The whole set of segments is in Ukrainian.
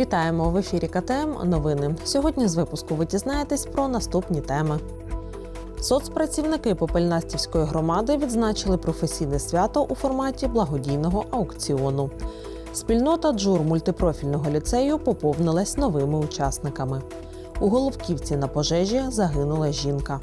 Вітаємо в ефірі КТМ. Новини. Сьогодні з випуску ви дізнаєтесь про наступні теми. Соцпрацівники Попельнастівської громади відзначили професійне свято у форматі благодійного аукціону. Спільнота джур мультипрофільного ліцею поповнилась новими учасниками. У Головківці на пожежі загинула жінка.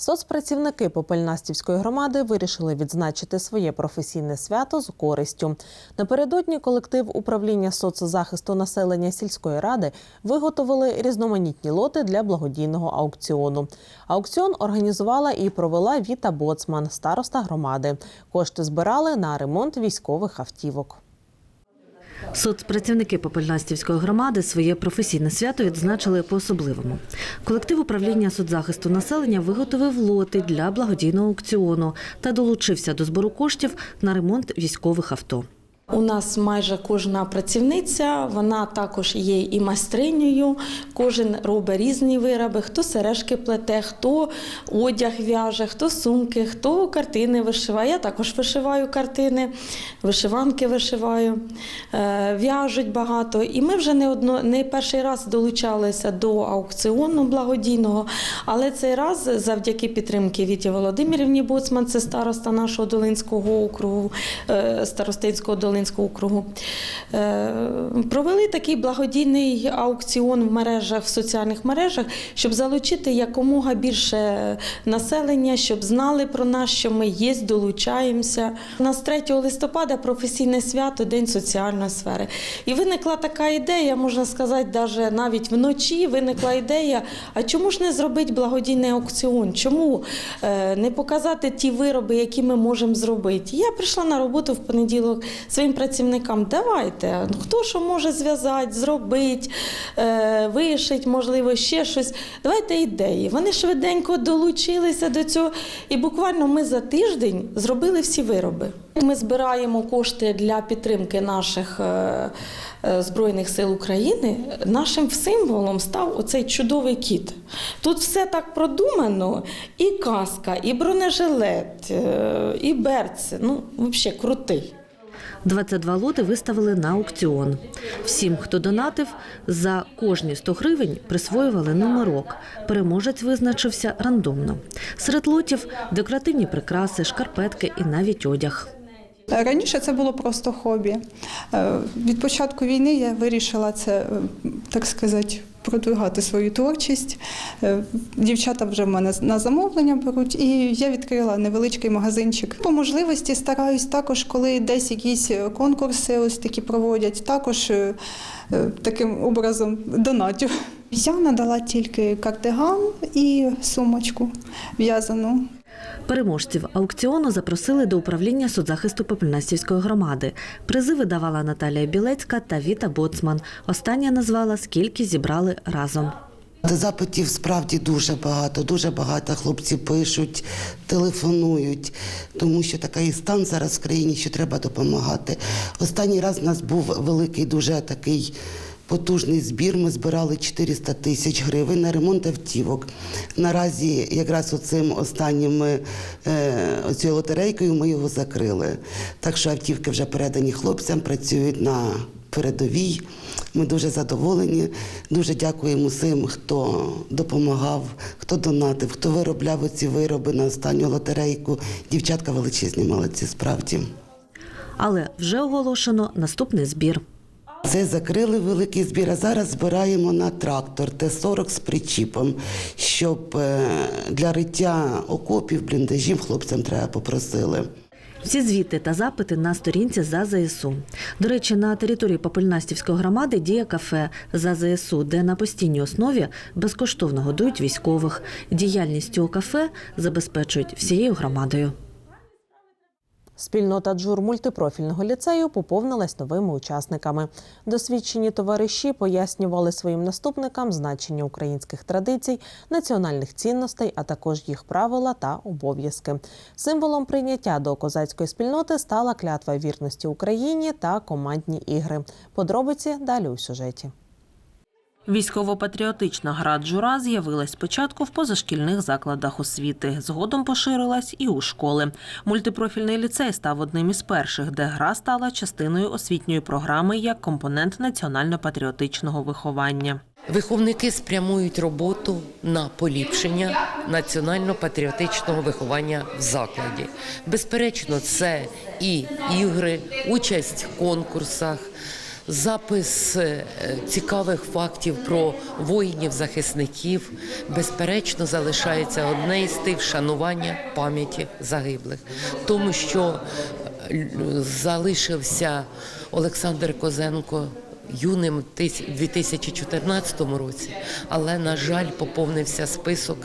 Соцпрацівники Попельнастівської громади вирішили відзначити своє професійне свято з користю. Напередодні колектив управління соцзахисту населення сільської ради виготовили різноманітні лоти для благодійного аукціону. Аукціон організувала і провела Віта Боцман, староста громади. Кошти збирали на ремонт військових автівок. Соцпрацівники Попельнастівської громади своє професійне свято відзначили по-особливому. Колектив управління соцзахисту населення виготовив лоти для благодійного аукціону та долучився до збору коштів на ремонт військових авто. У нас майже кожна працівниця, вона також є і майстринею. Кожен робить різні вироби. Хто сережки плете, хто одяг в'яже, хто сумки, хто картини вишиває. Я також вишиваю картини, вишиванки вишиваю, е, в'яжуть багато. І ми вже не одно не перший раз долучалися до аукціону благодійного. Але цей раз, завдяки підтримки Віті Володимирівні Боцман, це староста нашого Долинського округу, е, старостинського Долинського округу, е, провели такий благодійний аукціон в мережах, в соціальних мережах, щоб залучити якомога більше населення, щоб знали про нас, що ми є, долучаємося. У нас 3 листопада професійне свято, День соціальної сфери. І виникла така ідея, можна сказати, даже навіть вночі виникла ідея, а чому ж не зробити благодійний аукціон? Чому е, не показати ті вироби, які ми можемо зробити? Я прийшла на роботу в понеділок своїм працівникам. Давайте, ну, хто що може зв'язати, зробити, е, вишити, можливо, ще щось. Давайте ідеї. Вони швиденько долучилися до цього, і буквально ми за тиждень зробили всі вироби. Ми збираємо кошти для підтримки наших. е, е, Збройних сил України нашим символом став оцей чудовий кіт. Тут все так продумано: і каска, і бронежилет, і берці. Ну, взагалі крутий. 22 лоти виставили на аукціон. Всім, хто донатив, за кожні 100 гривень присвоювали номерок. Переможець визначився рандомно. Серед лотів декоративні прикраси, шкарпетки і навіть одяг. Раніше це було просто хобі. Е, Від початку війни я вирішила це, е, так сказати, продвигати свою творчість. Е, Дівчата вже в мене на замовлення беруть, і я відкрила невеличкий магазинчик. По можливості стараюсь також, коли десь якісь конкурси ось такі проводять, також е, е, таким образом донатю. Я надала тільки кардиган і сумочку в'язану. Переможців аукціону запросили до управління соцзахисту Попельнастівської громади. Призи видавала Наталія Білецька та Віта Боцман. Остання назвала, скільки зібрали разом. Запитів справді дуже багато. Дуже багато хлопці пишуть, телефонують, тому що такий стан зараз в країні, що треба допомагати. Останній раз у нас був великий, дуже такий. Потужний збір. Ми збирали 400 тисяч гривень на ремонт автівок. Наразі, якраз оцим останнім е, оцією лотерейкою ми його закрили. Так що автівки вже передані хлопцям, працюють на передовій. Ми дуже задоволені. Дуже дякуємо всім, хто допомагав, хто донатив, хто виробляв оці вироби на останню лотерейку. Дівчатка величезні молодці, справді. Але вже оголошено наступний збір. Це закрили великий збір. А зараз збираємо на трактор Т-40 з причіпом, щоб е, для риття окопів, бліндажів хлопцям треба попросили. Всі звіти та запити на сторінці за ЗСУ. До речі, на території Попельнастівської громади діє кафе за ЗСУ, де на постійній основі безкоштовно годують військових. Діяльність цього кафе забезпечують всією громадою. Спільнота джур мультипрофільного ліцею поповнилась новими учасниками. Досвідчені товариші пояснювали своїм наступникам значення українських традицій, національних цінностей, а також їх правила та обов'язки. Символом прийняття до козацької спільноти стала клятва вірності Україні та командні ігри. Подробиці далі у сюжеті. Військово-патріотична гра джура з'явилась спочатку в позашкільних закладах освіти. Згодом поширилась і у школи. Мультипрофільний ліцей став одним із перших, де гра стала частиною освітньої програми як компонент національно-патріотичного виховання. Виховники спрямують роботу на поліпшення національно-патріотичного виховання в закладі. Безперечно, це і ігри, участь в конкурсах, запис е, цікавих фактів про воїнів-захисників. Безперечно, залишається одне із тих вшанування пам'яті загиблих, тому що е, залишився Олександр Козенко юним тис- 2014 році, але, на жаль, поповнився список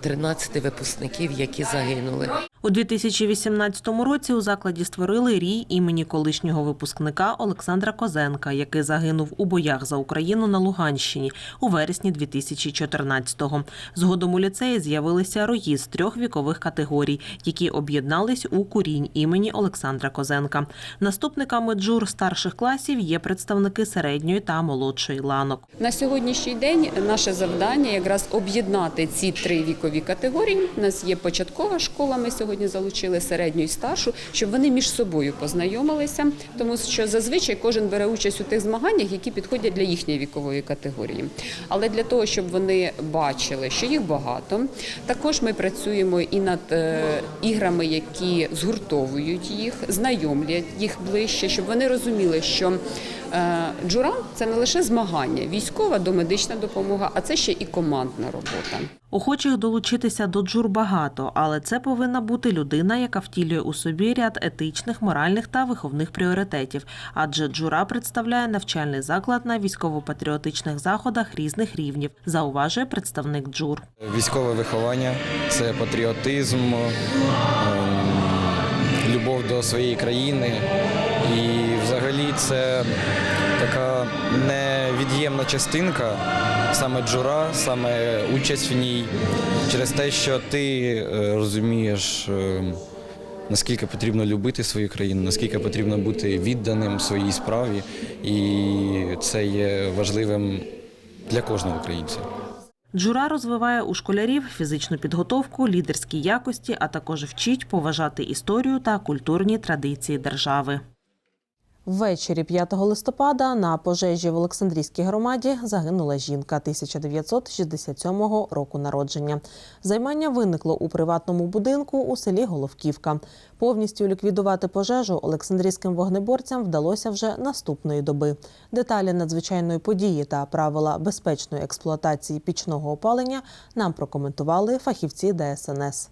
13 випускників, які загинули. У 2018 році у закладі створили рій імені колишнього випускника Олександра Козенка, який загинув у боях за Україну на Луганщині у вересні 2014-го. Згодом у ліцеї з'явилися рої з трьох вікових категорій, які об'єднались у курінь імені Олександра Козенка. Наступниками джур старших класів є представники середньої та молодшої ланок. На сьогоднішній день наше завдання якраз об'єднати ці три вікові категорії. У нас є початкова школа. Ми сьогодні залучили середню і старшу, щоб вони між собою познайомилися, тому що зазвичай кожен бере участь у тих змаганнях, які підходять для їхньої вікової категорії. Але для того, щоб вони бачили, що їх багато, також ми працюємо і над е, іграми, які згуртовують їх, знайомлять їх ближче, щоб вони розуміли, що джура це не лише змагання, військова домедична допомога, а це ще і командна робота. Охочих долучитися до джур багато, але це повинна бути людина, яка втілює у собі ряд етичних, моральних та виховних пріоритетів. Адже джура представляє навчальний заклад на військово-патріотичних заходах різних рівнів, зауважує представник джур. Військове виховання це патріотизм, любов до своєї країни. І взагалі це така невід'ємна частинка, саме джура, саме участь в ній, через те, що ти е, розумієш. ем, Наскільки потрібно любити свою країну, наскільки потрібно бути відданим своїй справі, і це є важливим для кожного українця. Джура розвиває у школярів фізичну підготовку, лідерські якості, а також вчить поважати історію та культурні традиції держави. Ввечері 5 листопада на пожежі в Олександрійській громаді загинула жінка 1967 року народження. Займання виникло у приватному будинку у селі Головківка. Повністю ліквідувати пожежу Олександрійським вогнеборцям вдалося вже наступної доби. Деталі надзвичайної події та правила безпечної експлуатації пічного опалення нам прокоментували фахівці ДСНС.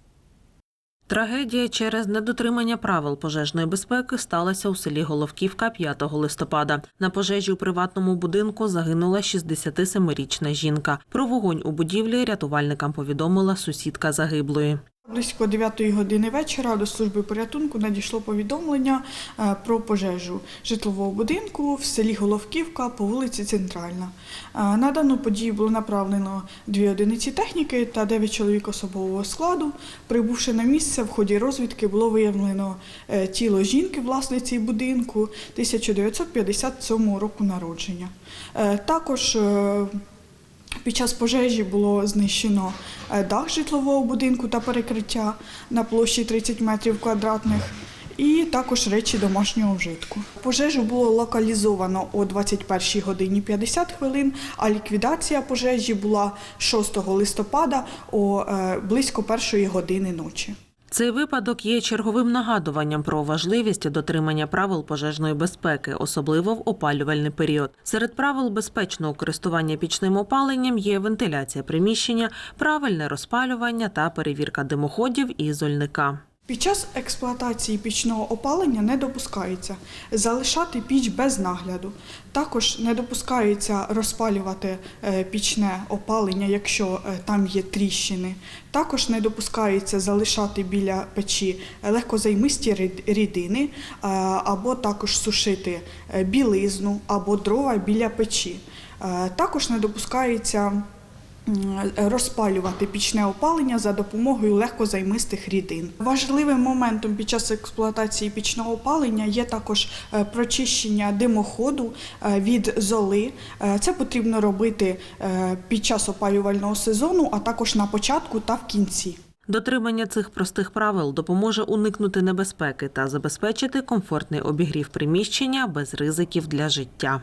Трагедія через недотримання правил пожежної безпеки сталася у селі Головківка 5 листопада. На пожежі у приватному будинку загинула 67-річна жінка. Про вогонь у будівлі рятувальникам повідомила сусідка загиблої. Близько 9 години вечора до служби порятунку надійшло повідомлення е, про пожежу житлового будинку в селі Головківка по вулиці Центральна. Е, На дану подію було направлено дві одиниці техніки та 9 чоловік особового складу. Прибувши на місце, в ході розвідки було виявлено е, тіло жінки, власниці будинку 1957 року народження. Також під час пожежі було знищено е, дах житлового будинку та перекриття на площі 30 метрів квадратних. І також речі домашнього вжитку. Пожежу було локалізовано о 21 годині 50 хвилин, а ліквідація пожежі була 6 листопада о е, близько першої години ночі. Цей випадок є черговим нагадуванням про важливість дотримання правил пожежної безпеки, особливо в опалювальний період. Серед правил безпечного користування пічним опаленням є вентиляція приміщення, правильне розпалювання та перевірка димоходів і зольника. Під час експлуатації пічного опалення не допускається залишати піч без нагляду. Також не допускається розпалювати е, пічне опалення, якщо е, там є тріщини. Також не допускається залишати біля печі легкозаймисті рідини е, або також сушити білизну або дрова біля печі. Також не допускається розпалювати пічне опалення за допомогою легкозаймистих рідин. Важливим моментом під час експлуатації пічного опалення є також е, прочищення димоходу е, від золи. Е, Це потрібно робити під час опалювального сезону, а також на початку та в кінці. Дотримання цих простих правил допоможе уникнути небезпеки та забезпечити комфортний обігрів приміщення без ризиків для життя.